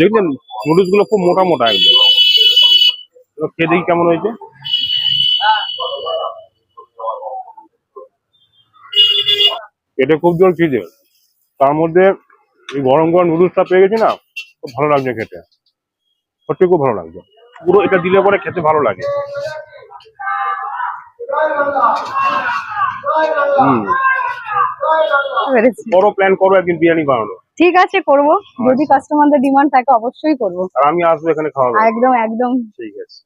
দেখলেন নুডলসগুলো খুব মোটা মোটা একদম। খেয়ে দেখি কেমন হয়েছে। এটা খুব জোর খিদে তার মধ্যে এই গরম গরম নুডলসটা পেয়ে গেছি না, খুব ভালো লাগছে খেতে। সত্যি খুব ভালো লাগছে। পুরো এটা দিলে পরে খেতে ভালো লাগে। হুম। বড় প্ল্যান করো একদিন বিরিয়ানি বানানো। ঠিক আছে করব। যদি কাস্টমারদের ডিমান্ড থাকে অবশ্যই করব। আর আমি আসব এখানে খাওয়াবো একদম একদম। ঠিক আছে।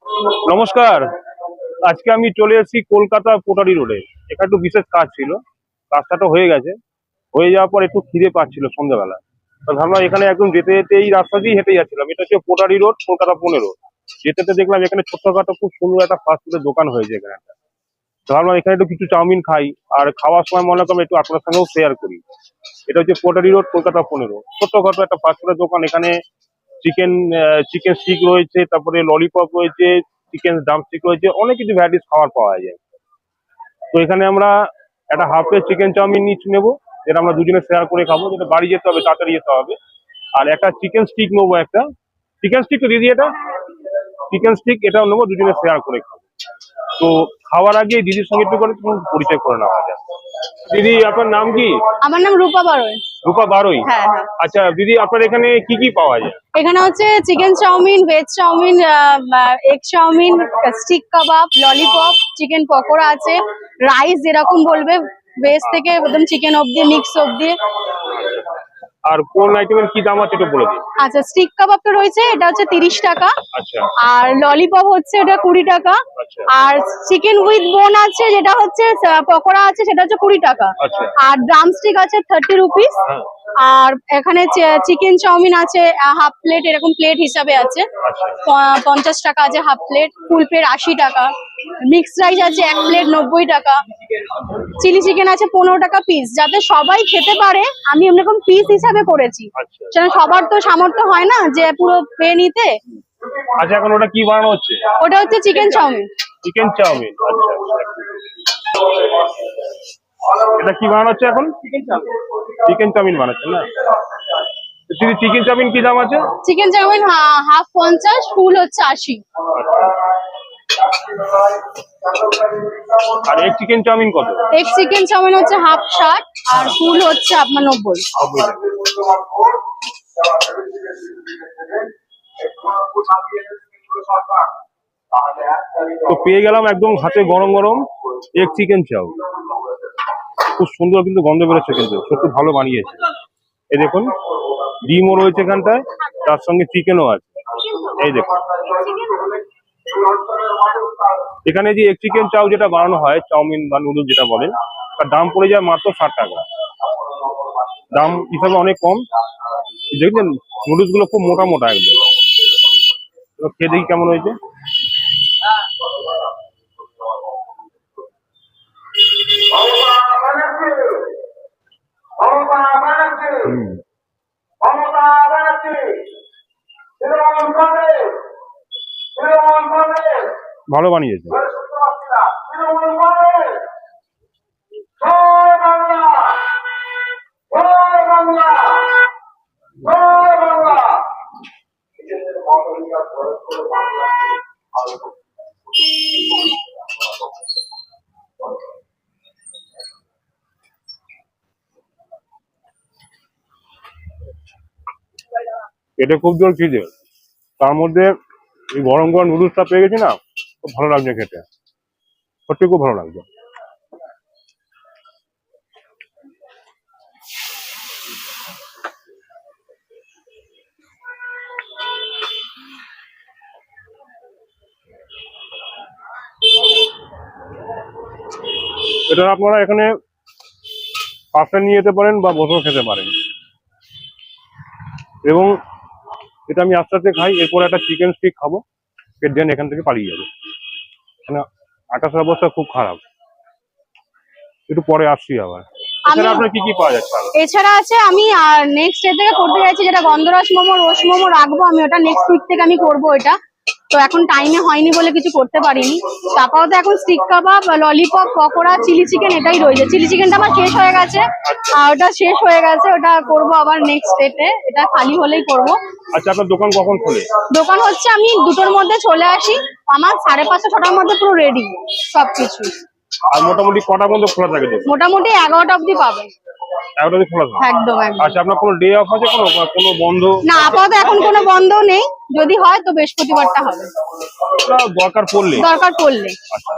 নমস্কার। আজকে আমি চলে এসেছি কলকাতা কোটারি রোডে। এখানে একটু বিশেষ কাজ ছিল। কাজটা তো হয়ে গেছে। হয়ে যাওয়ার পর একটু খিদে পাচ্ছিল সন্ধ্যাবেলা। ভাবলাম এখানে একদম যেতে যেতে এই রাস্তা দিয়ে হেঁটে যাচ্ছিলাম। এটা হচ্ছে কোটারি রোড কলকাতা পনেরো যেতে যেতে দেখলাম এখানে ছোট্টখাটো খুব সুন্দর একটা ফাস্ট ফুডের দোকান হয়েছে এখানে। একটা ভাবলাম এখানে একটু কিছু চাউমিন খাই, আর খাওয়ার সময় মনে করলাম একটু আপনার সঙ্গেও শেয়ার করি। এটা হচ্ছে কোটারি রোড, কলকাতা পনেরো। ছোট্টখাটো একটা ফাস্ট ফুডের দোকান, এখানে চিকেন চিকেন স্টিক রয়েছে, তারপরে ললিপপ রয়েছে চিকেন ড্রামস্টিক রয়েছে, অনেক কিছু ভ্যারাইটিস খাবার পাওয়া যায়। তো এখানে আমরা একটা হাফ প্লেট চিকেন চাউমিন নিচ নেব, যেটা আমরা দুজনে শেয়ার করে খাব, যেটা বাড়ি যেতে হবে, তাড়াতাড়ি যেতে হবে। আর একটা চিকেন স্টিক নেব একটা। চিকেন স্টিক তো দিদি এটা। চিকেন স্টিক এটাও নেব, দুজনে শেয়ার করে খাব। তো খাওয়ার আগে দিদির সঙ্গে একটু করে পরিচয় করে নেওয়া যায়। দিদি আপনার নাম কি? আমার নাম রূপা বারোই। রূপা বারোই? হ্যাঁ হ্যাঁ। আচ্ছা দিদি আপনার এখানে কি কি পাওয়া যায়? এখানে হচ্ছে chicken chowmein veg chowmein egg chowmein stick kebab lollipop chicken pakora আছে। রাইস যেরকম বলবে ভেজ থেকে একদম চিকেন অবধি মিক্স অবধি। আর কোন আইটেমের কি দাম আছে একটু বলে দিন। আচ্ছা স্টিক কাবাবটা রয়েছে এটা হচ্ছে তিরিশ টাকা। আচ্ছা। আর ললিপপ হচ্ছে এটা কুড়ি টাকা। আচ্ছা। আর চিকেন উইথ বোন আছে যেটা হচ্ছে পকোড়া আছে সেটা হচ্ছে কুড়ি টাকা। আচ্ছা। আর ড্রামস্টিক আছে থার্টি রুপিস হ্যাঁ। আর এখানে চিকেন চাউমিন আছে হাফ প্লেট এরকম প্লেট হিসাবে আছে। আচ্ছা। পঞ্চাশ টাকা আছে হাফ প্লেট ফুল প্লেট আশি টাকা। মিক্স রাইস আছে এক প্লেট নব্বই টাকা। চিলি চিকেন আছে পনেরো টাকা পিস যাতে সবাই খেতে পারে আমি এরকম পিস হিসাবে করেছি আচ্ছা। সেটা সবার তো সামর্থ্য হয় না যে পুরো পেয়ে নিতে। আচ্ছা এখন ওটা কি বানানো হচ্ছে? ওটা হচ্ছে চিকেন চাউমিন। চিকেন চাউমিন আচ্ছা এটা কি বানানো হচ্ছে এখন? Chicken chowmein. বানাচ্ছে না? চিকেন চাউমিন কি দাম আছে? চিকেন চাউমিন হাফ পঞ্চাশ ফুল হচ্ছে আশি। আর এক চিকেন চাউমিন কত? এক চিকেন চাউমিন হচ্ছে হাফ ষাট আর ফুল হচ্ছে আপনার নব্বই। তো পেয়ে গেলাম একদম হাতে গরম গরম এক চিকেন চাউ খুব সুন্দর কিন্তু গন্ধ বেরোচ্ছে কিন্তু সত্যি ভালো বানিয়েছে। এই দেখুন ডিমও রয়েছে এখানটায় তার সঙ্গে চিকেনও আছে। এই দেখুন। এখানে যে এক চিকেন চাউ যেটা বানানো হয়, চাউমিন বা নুডলস যেটা বলেন, তার দাম পড়ে যায় মাত্র ষাট টাকা। দাম হিসাবে অনেক কম। দেখলেন নুডলসগুলো খুব মোটা মোটা একদম। খেয়ে দেখি কেমন হয়েছে। ভালো বানিয়েছে। এটা খুব জোর খিদে। তার মধ্যে এই গরম গরম নুডলসটা পেয়ে গেছি না, খুব ভালো লাগছে খেতে। সত্যি খুব ভালো লাগছে। এটা আপনারা এখানে পাশে নিয়ে যেতে পারেন বা বসেও খেতে পারেন। এবং এটা আমি আস্তে আস্তে খাই এরপর একটা চিকেন স্টিক খাব দেন এখান থেকে পালিয়ে যাব। মানে আকাশের অবস্থা খুব খারাপ। একটু পরে আসছি আবার? এছাড়া আছে আমি নেক্সট ডে থেকে করতে চাইছি যেটা গন্ধরাজ মোমো রোস মোমো রাখব আমি ওটা নেক্সট উইক থেকে আমি করব এটা। তো এখন টাইমে হয়নি বলে কিছু করতে পারিনি। তো আপাতত এখন stick kebab lollipop pakora chili chicken এটাই রয়েছে। চিলি চিকেনটা আমার শেষ হয়ে গেছে। আর ওটা শেষ হয়ে গেছে ওটা করব আবার নেক্সট ডেটে এটা খালি হলেই করব। আচ্ছা আপনার দোকান কখন খোলে? দোকান হচ্ছে আমি দুটোর মধ্যে চলে আসি। আমার সাড়ে পাঁচটা ছটার মধ্যে পুরো রেডি সবকিছু। আর মোটামুটি কটা পর্যন্ত খোলা থাকে মোটামুটি এগারোটা অবধি পাবে। এগারোটা খোলা থাকে? একদম আচ্ছা আপনার কোনো ডে অফ আছে কোনো? কোনো বন্ধ? না আপাতত এখন কোনো বন্ধ নেই। যদি হয় তো বৃহস্পতিবারটা হবে। দরকার পড়লে। দরকার পড়লে। আচ্ছা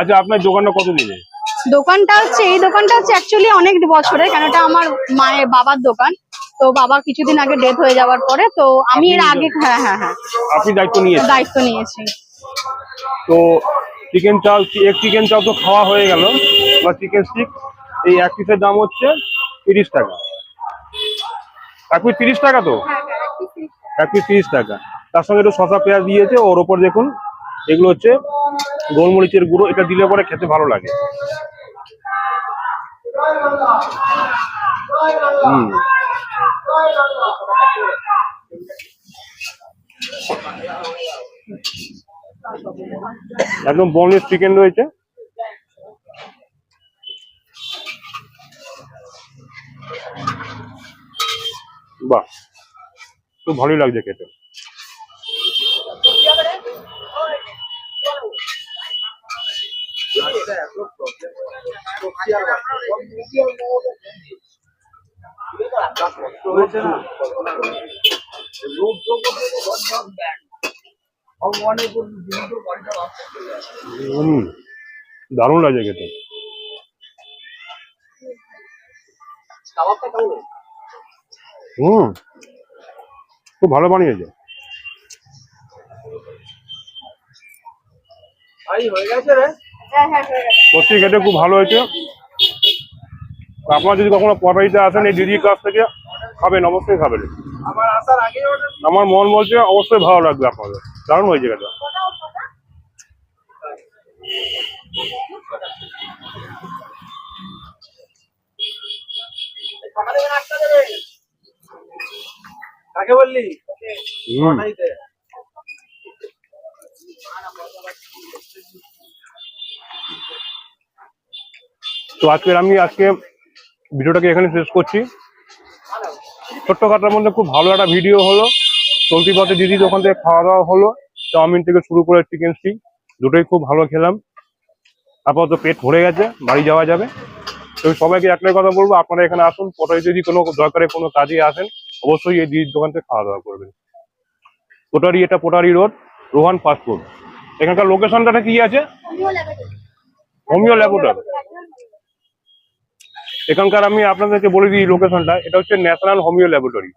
আচ্ছা আপনার দোকানটা কত দিনে দোকানটা হচ্ছে এই দোকানটা হচ্ছে অ্যাকচুয়ালি অনেক বছরের কেন এটা আমার মায়ের বাবার দোকান। তো বাবা কিছুদিন আগে ডেথ হয়ে যাওয়ার পরে তো আমি এর আগে হ্যাঁ হ্যাঁ হ্যাঁ। আপনি দায়িত্ব নিয়েছেন? দায়িত্ব নিয়েছি। তো চিকেন চাল এক চিকেন চাল তো খাওয়া হয়ে গেল বা চিকেন স্টিক এই এক পিসের দাম হচ্ছে তিরিশ টাকা। এক পিস তিরিশ টাকা তো? এক পিস তিরিশ টাকা। তার সঙ্গে একটু শশা পেঁয়াজ দিয়েছে ওর ওপর দেখুন এগুলো হচ্ছে গোলমরিচের গুঁড়ো এটা দিলে পরে খেতে ভালো লাগে। হুম। একদম বোনলেস চিকেন রয়েছে। বাহ খুব ভালোই লাগছে খেতে। হুম দারুণ লাগছে খেতে। হুম খুব ভালো বানিয়েছে। সত্যি খেতে খুব ভালো হয়েছে। আপনার যদি কখনো পটাইতে আসেন এই দিদির কাছ থেকে খাবেন অবশ্যই খাবেন। আমার মন বলছে অবশ্যই ভালো লাগবে আপনাদের। দারুণ হয়েছে কাকে বললি? দে। তো আজকে আমি আজকে ভিডিওটাকে এখানে শেষ করছি। ছোট্ট খাটার মধ্যে খুব ভালো একটা ভিডিও হলো। চলতি পথে দিদি দোকান থেকে খাওয়া দাওয়া হলো। চাউমিন থেকে শুরু করে চিকেন স্টিক দুটোই খুব ভালো খেলাম। আপাতত পেট ভরে গেছে বাড়ি যাওয়া যাবে। তো সবাইকে একটাই কথা বলব আপনারা এখানে আসুন। পটাই যদি কোনো দরকারে কোনো কাজে আসেন অবশ্যই এই দিদির দোকান থেকে খাওয়া দাওয়া করবেন। পোটারি এটা পোটারি রোড রোহান ফাস্টফুড এখানকার লোকেশনটা কি আছে? হোমিও ল্যাবরেটরি এখানকার আমি আপনাদেরকে বলে দিই লোকেশনটা এটা হচ্ছে ন্যাশনাল হোমিও ল্যাবরেটরি।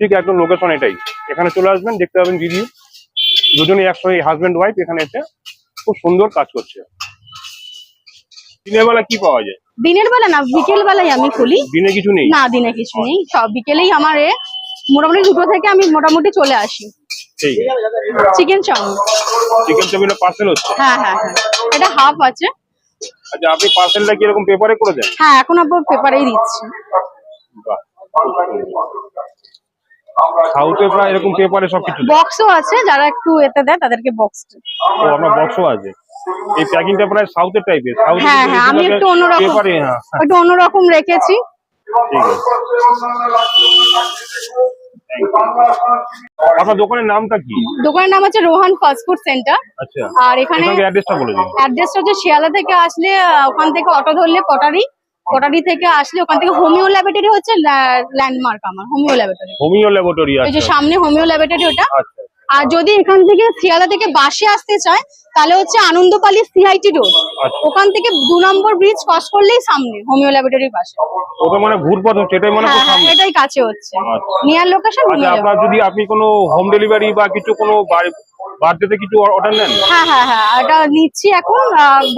ঠিক একদম লোকেশন এটাই। এখানে চলে আসবেন দেখতে পাবেন দিদি। দুজনেই একসঙ্গে হাজব্যান্ড ওয়াইফ এখানে এসে খুব সুন্দর কাজ করছে। দিনের বেলা কি পাওয়া যায়? দিনের বেলা না বিকেল বেলায় আমি খুলি। দিনে কিছু নেই? না দিনে কিছু নেই। সব বিকেলেই আমার এ মোটামুটি দুটো থেকে আমি মোটামুটি চলে আসি। ঠিক চিকেন চাউমিন। চিকেন চাউমিনের পার্সেল হচ্ছে? হ্যাঁ হ্যাঁ হ্যাঁ। এটা হাফ আছে। আচ্ছা আপনি পার্সেলটা কি এরকম পেপারে করে দেন? হ্যাঁ এখন আবার পেপারেই দিচ্ছি। সাউথে প্রায় এরকম পেপারে সবকিছু। বক্সও আছে যারা একটু এতে দেয় তাদেরকে বক্স ও আপনার বক্সও আছে। এই প্যাকিংটা প্রায় সাউথের টাইপের সাউথ হ্যাঁ হ্যাঁ আমি একটু অন্যরকম পেপারে হ্যাঁ, একটু অন্যরকম রেখেছি। ঠিক আছে। আপনার দোকানের নামটা কি? দোকানের নাম হচ্ছে রোহান ফাস্ট ফুড সেন্টার। আচ্ছা। আর এখানে অ্যাড্রেসটা বলে দিন। অ্যাড্রেসটা হচ্ছে শিয়ালা থেকে আসলে ওখান থেকে অটো ধরলে পটারি। পটারি থেকে আসলে ওখান থেকে হোমিও ল্যাবরেটরি হচ্ছে ল্যান্ডমার্ক আমার হোমিও ল্যাবরেটরি। হোমিও ল্যাবরেটরি ওই যে সামনে হোমিও ল্যাবরেটরি ওটা। আচ্ছা আর যদি এখান থেকে শিয়ালা থেকে বাসে আসতে চায় তাহলে হচ্ছে আনন্দপালি সিআইটি রোড আচ্ছা। ওখান থেকে দু নম্বর ব্রিজ ক্রস করলেই সামনে হোমিও ল্যাবরেটরির পাশে ওটা মানে ঘুরপথ হচ্ছে এটাই মানে হ্যাঁ হ্যাঁ সামনে। এটাই কাছে হচ্ছে। আচ্ছা। নিয়ার লোকেশন আচ্ছা আপনার যদি আপনি কোনো হোম ডেলিভারি বা কিছু কোনো বার্থডেতে কিছু অর্ডার নেন? হ্যাঁ হ্যাঁ হ্যাঁ এটা নিচ্ছি এখন।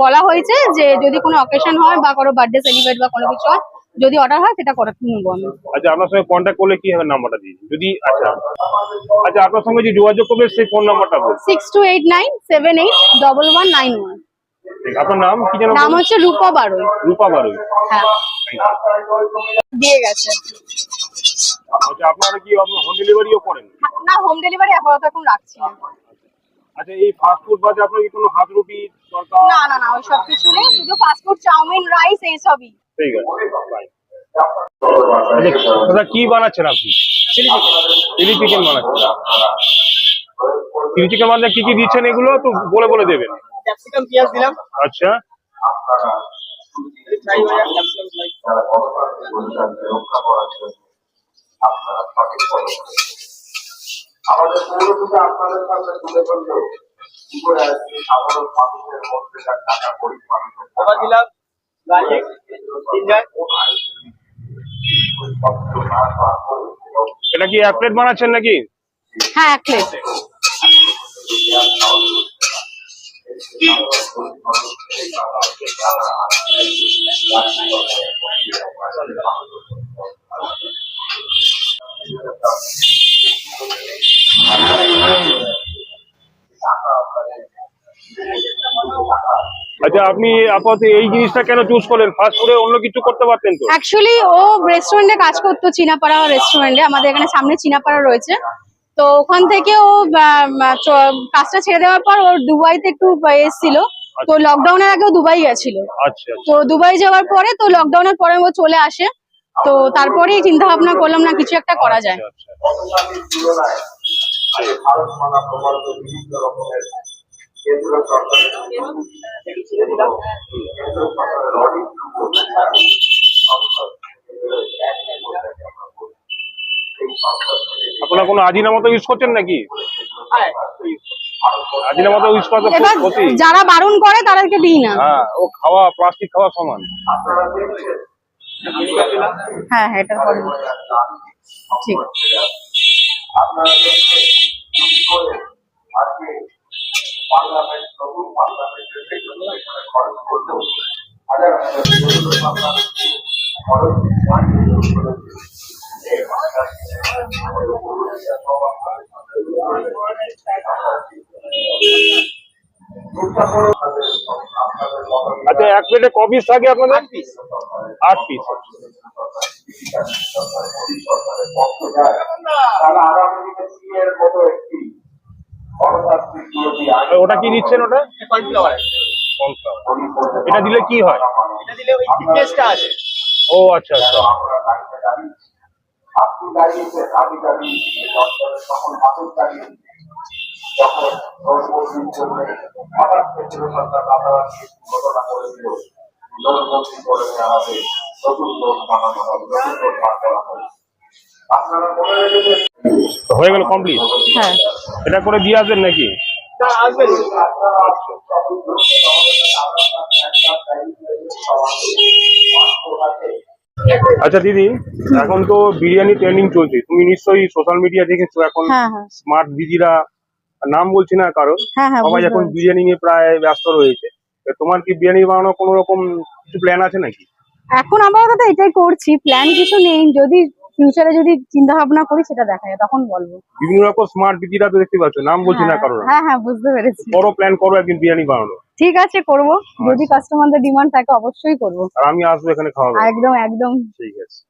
বলা হয়েছে যে যদি কোনো অকেশন হয় বা কোনো বার্থডে সেলিব্রেট বা কোনো কিছু হয় যদি অর্ডার হয় সেটা করে নেব আমি। আচ্ছা আপনার সঙ্গে কন্ট্যাক্ট করলে কি হবে নাম্বারটা দিন? যদি আচ্ছা। আচ্ছা আপনার সঙ্গে যে যোগাযোগ করবে সেই ফোন নাম্বারটা বলুন। Six two eight nine seven eight double one nine one ঠিক, আপনার নাম কি যেন নাম হচ্ছে রূপা বারোই। রূপা বারুই। হ্যাঁ। দিয়ে গেছে। আচ্ছা আপনারা কি হোম ডেলিভারিও করেন? না হোম ডেলিভারি আপাতত এখন রাখছি না। আচ্ছা এই ফাস্ট ফুড বাদে আপনার কি কোনো হাত রুটি তরকা না না না ওই সব কিছু নেই শুধু ফাস্টফুড চাউমিন রাইস এইসবই ঠিক আছে আচ্ছা, দাদা কি বানাচ্ছেন আপনি? চিলি চিকেন বানাচ্ছেন। চিলি চিকেন বানাতে কি কি দিচ্ছেন এগুলো? তো বলে বলে দেবেন। ক্যাপসিকাম পেঁয়াজ দিলাম। আচ্ছা। ক্যাপসিকাম ফ্রাই আমাদের পৌরসভা আপনাদের সামনে তুলে ধরলেও কি করে আসছে? সাধারণ মানুষের মধ্যে টাকা গরিব মানুষের আবার দিলাম এটা কি এক প্লেট বানাচ্ছেন নাকি? হ্যাঁ এক প্লেট আচ্ছা আপনি আপাতত এই জিনিসটা কেন চুজ করলেন? ফাস্ট ফুডে অন্য কিছু করতে পারতেন তো? অ্যাকচুয়ালি ও রেস্টুরেন্টে কাজ করতো চীনাপাড়া রেস্টুরেন্টে আমাদের এখানে সামনে চীনাপাড়া রয়েছে। তো ওখান থেকে ও কাজটা ছেড়ে দেওয়ার পর ওর দুবাইতে একটু এসেছিল। তো লকডাউনের আগেও দুবাই গেছিল। আচ্ছা তো দুবাই যাওয়ার পরে তো লকডাউনের পরে ও চলে আসে। তো তারপরেই চিন্তা ভাবনা করলাম না কিছু একটা করা যায়। আচ্ছা সরকারের অনেক আপনারা কোনো আজিনা মতো ইউজ করছেন নাকি? হ্যাঁ। আজিনা মতো ইউজ করা তো যারা বারণ করে তাদেরকে দিই না। হ্যাঁ ও খাওয়া প্লাস্টিক খাওয়া সমান। হ্যাঁ হ্যাঁ এটার পরে ঠিক আপনারা দেখছেন আচ্ছা এক প্লেটে ক পিস থাকে আপনাদের? আট পিস একটি গণতান্ত্রিক বিরোধী আইন ওটা কি দিচ্ছেন ওটা? কর্নফ্লাওয়ার। এটা দিলে কি হয়? এটা দিলে ওই থিকনেসটা আছে ও আচ্ছা আচ্ছা। দাঁড়িয়ে দাঁড়িয়েছি আপনি দাঁড়িয়েছেন আমি সকল মানুষ যখন হয়ে গেল কমপ্লিট হ্যাঁ। এটা করে দিয়ে আসবেন নাকি? আচ্ছা দিদি এখন তো বিরিয়ানি ট্রেন্ডিং চলছে। তুমি নিশ্চয়ই সোশ্যাল মিডিয়া দেখেছ এখন হ্যাঁ হ্যাঁ। স্মার্ট দিদিরা নাম বলছি না কারণ হ্যাঁ হ্যাঁ সবাই এখন বিরিয়ানি নিয়ে প্রায় ব্যস্ত রয়েছে। তোমার কি বিরিয়ানি বানানোর কোনো রকম কিছু প্ল্যান আছে নাকি? এখন আপাতত এটাই করছি। প্ল্যান কিছু নেই। যদি ফিউচারে যদি চিন্তা ভাবনা করি সেটা দেখা যায় তখন বলব। বিভিন্ন রকম স্মার্ট দিদিরা তো দেখতে পাচ্ছ নাম বলছি না হ্যাঁ, কারণ হ্যাঁ হ্যাঁ বুঝতে পেরেছি। বড় প্ল্যান করো একদিন বিরিয়ানি বানানো ঠিক আছে করব। যদি কাস্টমারদের ডিমান্ড থাকে অবশ্যই করব। আর আমি আসব এখানে খাওয়াবো একদম একদম। ঠিক আছে।